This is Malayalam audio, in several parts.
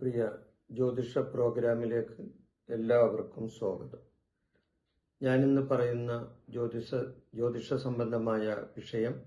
പ്രിയ ജ്യോതിഷ പ്രോഗ്രാമിലേക്ക് എല്ലാവർക്കും സ്വാഗതം. ഞാനിന്ന് പറയുന്ന ജ്യോതിഷ ജ്യോതിഷ സംബന്ധമായ വിഷയം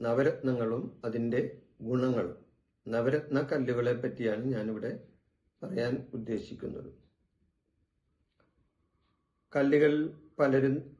നവരത്നങ്ങളും അതിന്റെ ഗുണങ്ങളും. നവരത്ന കല്ലുകളെ പറ്റിയാണ് ഞാനിവിടെ പറയാൻ ഉദ്ദേശിക്കുന്നത്. കല്ലുകൾ പലരും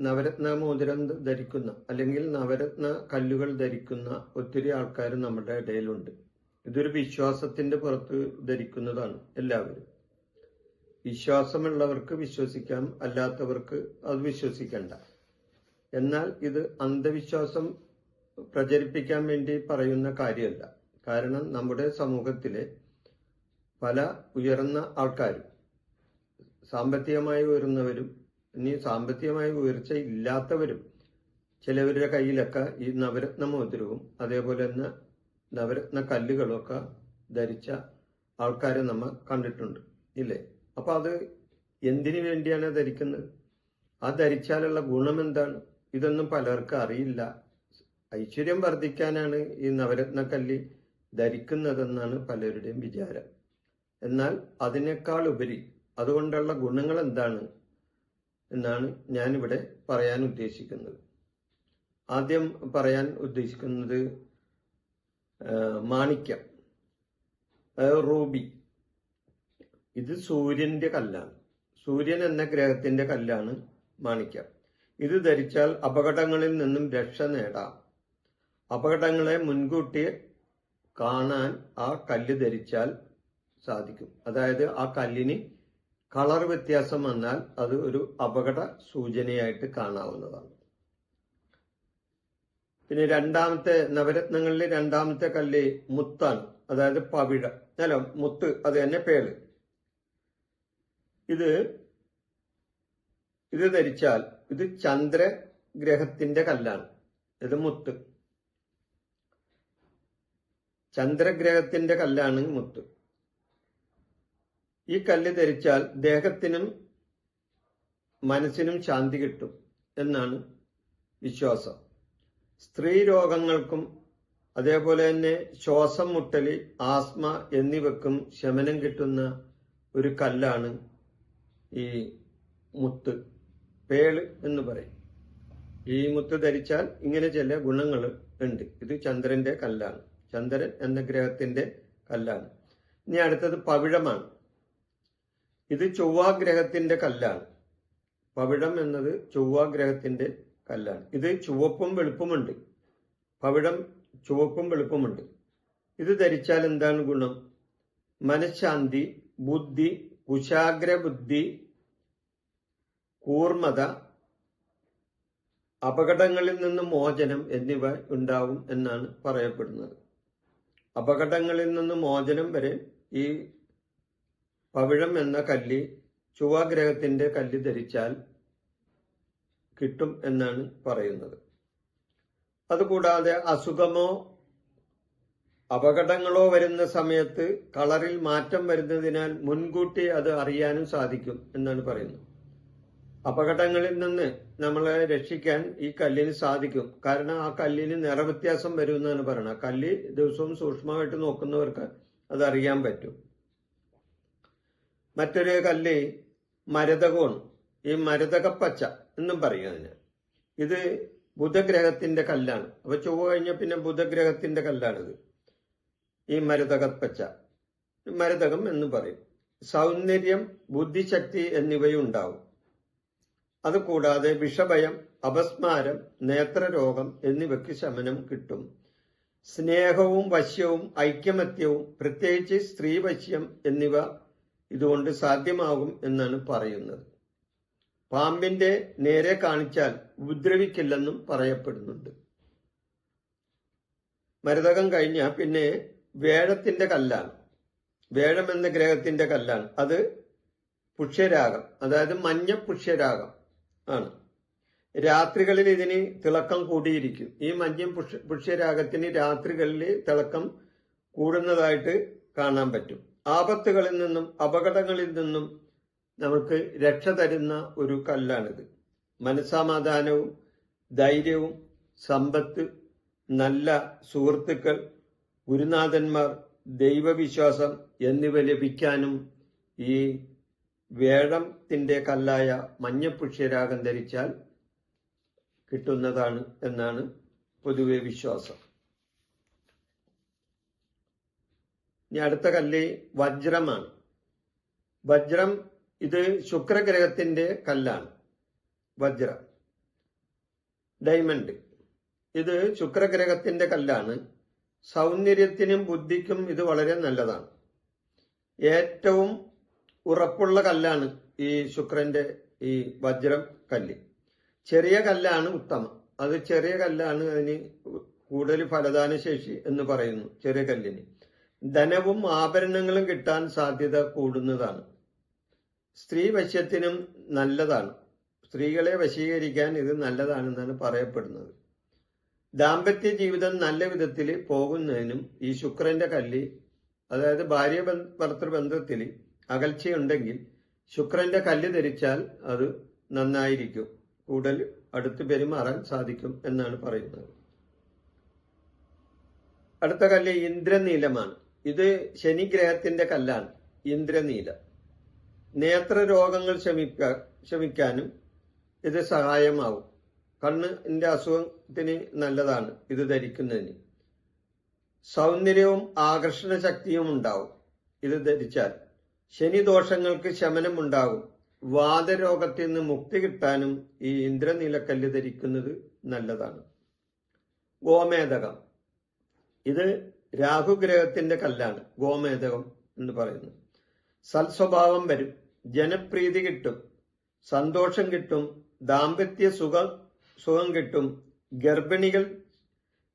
നവരത്ന മോതിരം ധരിക്കുന്ന അല്ലെങ്കിൽ നവരത്ന കല്ലുകൾ ധരിക്കുന്ന ഒത്തിരി ആൾക്കാർ നമ്മുടെ ഇടയിലുണ്ട്. ഇതൊരു വിശ്വാസത്തിന്റെ പുറത്ത് ധരിക്കുന്നതാണ് എല്ലാവരും. വിശ്വാസമുള്ളവർക്ക് വിശ്വസിക്കാം അല്ലാത്തവർക്ക് അത് വിശ്വസിക്കണ്ട. എന്നാൽ ഇത് അന്ധവിശ്വാസം പ്രചരിപ്പിക്കാൻ വേണ്ടി പറയുന്ന കാര്യമല്ല. കാരണം നമ്മുടെ സമൂഹത്തിലെ പല ഉയർന്ന ആൾക്കാരും സാമ്പത്തികമായി ഉയർന്നവരും ഇനി സാമ്പത്തികമായി ഉയർച്ച ഇല്ലാത്തവരും ചിലവരുടെ കയ്യിലൊക്കെ ഈ നവരത്ന മോതിരവും അതേപോലെ തന്നെ നവരത്ന കല്ലുകളൊക്കെ ധരിച്ച ആൾക്കാരെ നമ്മൾ കണ്ടിട്ടുണ്ട്. ഇല്ലേ? അപ്പൊ അത് എന്തിനു വേണ്ടിയാണ് ധരിക്കുന്നത്? ആ ധരിച്ചാലുള്ള ഗുണം എന്താണ്? ഇതൊന്നും പലർക്കും അറിയില്ല. ഐശ്വര്യം വർദ്ധിക്കാനാണ് ഈ നവരത്ന കല്ല് ധരിക്കുന്നതെന്നാണ് പലരുടെയും വിചാരം. എന്നാൽ അതിനേക്കാൾ ഉപരി അതുകൊണ്ടുള്ള ഗുണങ്ങൾ എന്താണ് എന്നാണ് ഞാനിവിടെ പറയാൻ ഉദ്ദേശിക്കുന്നത്. ആദ്യം പറയാൻ ഉദ്ദേശിക്കുന്നത് മാണിക്യം. റൂബി. ഇത് സൂര്യന്റെ കല്ലാണ്. സൂര്യൻ എന്ന ഗ്രഹത്തിന്റെ കല്ലാണ് മാണിക്യം. ഇത് ധരിച്ചാൽ അപകടങ്ങളിൽ നിന്നും രക്ഷ നേടാം. അപകടങ്ങളെ മുൻകൂട്ടി കാണാൻ ആ കല്ല് ധരിച്ചാൽ സാധിക്കും. അതായത് ആ കല്ലിന് കളർ വ്യത്യാസം വന്നാൽ അത് ഒരു അപകട സൂചനയായിട്ട് കാണാവുന്നതാണ്. പിന്നെ രണ്ടാമത്തെ നവരത്നങ്ങളിലെ രണ്ടാമത്തെ കല്ല് മുത്താണ് അതായത് പവിഴ. അല്ല മുത്ത് അത് തന്നെ പേൾ. ഇത് ഇത് ധരിച്ചാൽ ഇത് ചന്ദ്രഗ്രഹത്തിന്റെ കല്ലാണ്. ഇത് മുത്ത്. ചന്ദ്രഗ്രഹത്തിന്റെ കല്ലാണ് മുത്ത്. ഈ കല്ല് ധരിച്ചാൽ ദേഹത്തിനും മനസ്സിനും ശാന്തി കിട്ടും എന്നാണ് വിശ്വാസം. സ്ത്രീ രോഗങ്ങൾക്കും അതേപോലെ തന്നെ ശ്വാസം മുട്ടൽ ആസ്മ എന്നിവക്കും ശമനം കിട്ടുന്ന ഒരു കല്ലാണ് ഈ മുത്ത് പേൾ എന്ന് പറയും. ഈ മുത്ത് ധരിച്ചാൽ ഇങ്ങനെ ചില ഗുണങ്ങൾ ഉണ്ട്. ഇത് ചന്ദ്രന്റെ കല്ലാണ്. ചന്ദ്രൻ എന്ന ഗ്രഹത്തിന്റെ കല്ലാണ്. ഇനി അടുത്തത് പവിഴമാണ്. ഇത് ചൊവ്വാഗ്രഹത്തിന്റെ കല്ലാണ്. പവിഴം എന്നത് ചൊവ്വാഗ്രഹത്തിന്റെ കല്ലാണ്. ഇത് ചുവപ്പും വെളുപ്പുമുണ്ട്. പവിഴം ചുവപ്പും വെളുപ്പുമുണ്ട്. ഇത് ധരിച്ചാൽ എന്താണ് ഗുണം? മനഃശാന്തി ബുദ്ധി കുശാഗ്ര ബുദ്ധി കൂർമ്മത അപകടങ്ങളിൽ നിന്ന് മോചനം എന്നിവ ഉണ്ടാവും എന്നാണ് പറയപ്പെടുന്നത്. അപകടങ്ങളിൽ നിന്ന് മോചനം വരെ ഈ പവിഴം എന്ന കല്ല് ചുവഗ്രഹത്തിന്റെ കല്ല് ധരിച്ചാൽ കിട്ടും എന്നാണ് പറയുന്നത്. അതുകൂടാതെ അസുഖമോ അപകടങ്ങളോ വരുന്ന സമയത്ത് കളറിൽ മാറ്റം വരുന്നതിനാൽ മുൻകൂട്ടി അത് അറിയാനും സാധിക്കും എന്നാണ് പറയുന്നത്. അപകടങ്ങളിൽ നിന്ന് നമ്മളെ രക്ഷിക്കാൻ ഈ കല്ലിന് സാധിക്കും. കാരണം ആ കല്ലിന് നിറവ്യത്യാസം വരും എന്നാണ് പറയുന്നത്. കല്ല് ദിവസവും സൂക്ഷ്മമായിട്ട് നോക്കുന്നവർക്ക് അത് അറിയാൻ പറ്റും. മറ്റൊരു കല്ല് മരതകമാണ് ഈ മരതകപ്പച്ച. എന്നും പറയും അതിന്. ഇത് ബുധഗ്രഹത്തിന്റെ കല്ലാണ്. അപ്പൊ ചൊവ്വ കഴിഞ്ഞ പിന്നെ ബുധഗ്രഹത്തിന്റെ കല്ലാണിത്. ഈ മരുതകപ്പച്ച. മരുതകം എന്ന് പറയും. സൗന്ദര്യം ബുദ്ധിശക്തി എന്നിവയുണ്ടാവും. അതുകൂടാതെ വിഷഭയം അപസ്മാരം നേത്രരോഗം എന്നിവയ്ക്ക് ശമനം കിട്ടും. സ്നേഹവും വശ്യവും ഐക്യമത്യവും പ്രത്യേകിച്ച് സ്ത്രീവശ്യം എന്നിവ ഇതുകൊണ്ട് സാധ്യമാകും എന്നാണ് പറയുന്നത്. പാമ്പിന്റെ നേരെ കാണിച്ചാൽ ഉപദ്രവിക്കില്ലെന്നും പറയപ്പെടുന്നുണ്ട്. മരതകം കഴിഞ്ഞ പിന്നെ വേഴത്തിന്റെ കല്ലാണ്. വേഴം എന്ന ഗ്രഹത്തിന്റെ കല്ലാണ്. അത് പുഷ്യരാഗം അതായത് മഞ്ഞ പുഷ്യരാഗം ആണ്. രാത്രികളിൽ ഇതിന് തിളക്കം കൂടിയിരിക്കും. ഈ മഞ്ഞ പുഷ്യ പുഷ്യരാഗത്തിന് രാത്രികളിൽ തിളക്കം കൂടുന്നതായിട്ട് കാണാൻ പറ്റും. ആപത്തുകളിൽ നിന്നും അപകടങ്ങളിൽ നിന്നും നമുക്ക് രക്ഷ തരുന്ന ഒരു കല്ലാണിത്. മനസ്സമാധാനവും ധൈര്യവും സമ്പത്ത് നല്ല സുഹൃത്തുക്കൾ ഗുരുനാഥന്മാർ ദൈവവിശ്വാസം എന്നിവ ലഭിക്കാനും ഈ വേഴത്തിന്റെ കല്ലായ മഞ്ഞപ്പുഷ്യരാഗം ധരിച്ചാൽ കിട്ടുന്നതാണ് എന്നാണ് പൊതുവെ വിശ്വാസം. ഇനി അടുത്ത കല്ല് വജ്രമാണ്. വജ്രം ഇത് ശുക്രഗ്രഹത്തിന്റെ കല്ലാണ്. വജ്ര. ഡയമണ്ട് ഇത് ശുക്രഗ്രഹത്തിന്റെ കല്ലാണ്. സൗന്ദര്യത്തിനും ബുദ്ധിക്കും ഇത് വളരെ നല്ലതാണ്. ഏറ്റവും ഉറപ്പുള്ള കല്ലാണ് ഈ ശുക്രന്റെ ഈ വജ്രം കല്ല്. ചെറിയ കല്ലാണ് ഉത്തമം. അത് ചെറിയ കല്ലാണ് അതിന് കൂടുതൽ ഫലദാന ശേഷി എന്ന് പറയുന്നു ചെറിയ കല്ലിന്. ധനവും ആഭരണങ്ങളും കിട്ടാൻ സാധ്യത കൂടുന്നതാണ്. സ്ത്രീ വശ്യത്തിനും നല്ലതാണ്. സ്ത്രീകളെ വശീകരിക്കാൻ ഇത് നല്ലതാണെന്നാണ് പറയപ്പെടുന്നത്. ദാമ്പത്യ ജീവിതം നല്ല വിധത്തിൽ പോകുന്നതിനും ഈ ശുക്രന്റെ കല്ല് അതായത് ഭാര്യ ബന്ധ- ഭർത്തൃബന്ധത്തിൽ അകൽച്ചയുണ്ടെങ്കിൽ ശുക്രന്റെ കല്ല് ധരിച്ചാൽ അത് നന്നായിരിക്കും. കൂടൽ അടുത്ത് പെരുമാറാൻ സാധിക്കും എന്നാണ് പറയുന്നത്. അടുത്ത കല്ല് ഇന്ദ്രനീലമാണ്. ഇത് ശനിഗ്രഹത്തിന്റെ കല്ലാണ്. ഇന്ദ്രനീലം. നേത്ര രോഗങ്ങൾ ശമിക്ക ശമിക്കാനും ഇത് സഹായമാവും. കണ്ണിന്റെ അസുഖത്തിന് നല്ലതാണ് ഇത് ധരിക്കുന്നതിന്. സൗന്ദര്യവും ആകർഷണ ശക്തിയും ഉണ്ടാവും ഇത് ധരിച്ചാൽ. ശനിദോഷങ്ങൾക്ക് ശമനം ഉണ്ടാകും വാദരോഗത്തിൽ നിന്ന് മുക്തി കിട്ടാനും ഈ ഇന്ദ്രനീലക്കല്ല് ധരിക്കുന്നത് നല്ലതാണ്. ഗോമേതകം ഇത് രാഹുഗ്രഹത്തിന്റെ കല്ലാണ്. ഗോമേതകം എന്ന് പറയുന്നത് സൽസ്വഭാവം വരും. ജനപ്രീതി കിട്ടും. സന്തോഷം കിട്ടും. ദാമ്പത്യ സുഖ സുഖം കിട്ടും. ഗർഭിണികൾ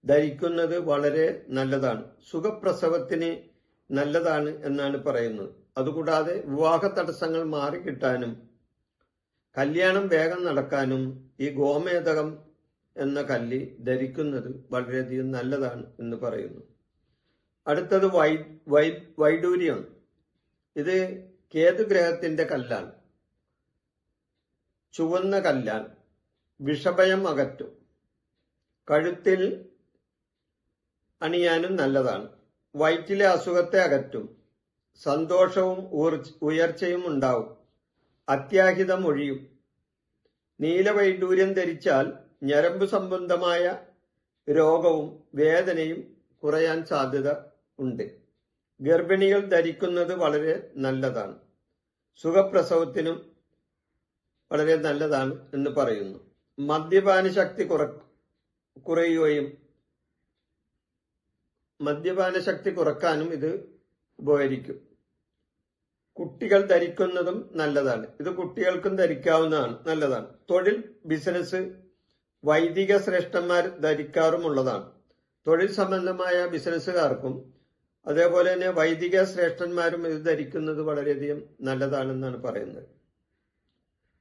ധരിക്കുന്നത് വളരെ നല്ലതാണ്. സുഖപ്രസവത്തിന് നല്ലതാണ് എന്നാണ് പറയുന്നത്. അതുകൂടാതെ വിവാഹ തടസ്സങ്ങൾ മാറിക്കിട്ടാനും കല്യാണം വേഗം നടക്കാനും ഈ ഗോമേതകം എന്ന കല്ല് ധരിക്കുന്നത് വളരെയധികം നല്ലതാണ് എന്ന് പറയുന്നു. അടുത്തത് വൈ വൈ വൈഡൂര്യമാണ് ഇത് ഗ്രഹത്തിന്റെ കല്ലാണ്. ചുവന്ന കല്ലാണ്. വിഷഭയം അകറ്റും. കഴുത്തിൽ അണിയാനും നല്ലതാണ്. വയറ്റിലെ അസുഖത്തെ അകറ്റും. സന്തോഷവും ഉയർച്ചയും ഉണ്ടാവും. അത്യാഹിതം ഒഴിയും. നീലവൈഡൂര്യം ധരിച്ചാൽ ഞരമ്പ് സംബന്ധമായ രോഗവും വേദനയും കുറയാൻ സാധ്യത ഉണ്ട്. ഗർഭിണികൾ ധരിക്കുന്നത് വളരെ നല്ലതാണ്. സുഖപ്രസവത്തിനും വളരെ നല്ലതാണ് എന്ന് പറയുന്നു. മദ്യപാന ശക്തി കുറ കുറയുകയും മദ്യപാന ശക്തി കുറക്കാനും ഇത് ഉപകരിക്കും. കുട്ടികൾ ധരിക്കുന്നതും നല്ലതാണ്. ഇത് കുട്ടികൾക്കും ധരിക്കാവുന്നതാണ് നല്ലതാണ്. തൊഴിൽ ബിസിനസ് വൈദിക ശ്രേഷ്ഠന്മാർ ധരിക്കാറുമുള്ളതാണ്. തൊഴിൽ സംബന്ധമായ ബിസിനസ്സുകാർക്കും അതേപോലെ തന്നെ വൈദിക ശ്രേഷ്ഠന്മാരും ഇത് ധരിക്കുന്നത് വളരെയധികം നല്ലതാണെന്നാണ് പറയുന്നത്.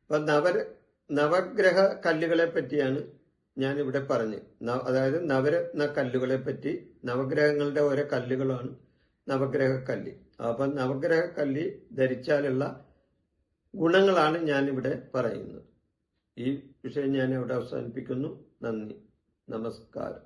അപ്പൊ നവ നവഗ്രഹ കല്ലുകളെ പറ്റിയാണ് ഞാൻ ഇവിടെ പറഞ്ഞത്. ന- അതായത് നവരത്ന കല്ലുകളെ പറ്റി നവഗ്രഹങ്ങളുടെ ഓരോ കല്ലുകളാണ് നവഗ്രഹ കല്ല്. അപ്പൊ നവഗ്രഹ കല്ല് ധരിച്ചാലുള്ള ഗുണങ്ങളാണ് ഞാൻ ഇവിടെ പറയുന്നത്. ഈ വിഷയം ഞാൻ ഇവിടെ അവസാനിപ്പിക്കുന്നു. നന്ദി. നമസ്കാരം.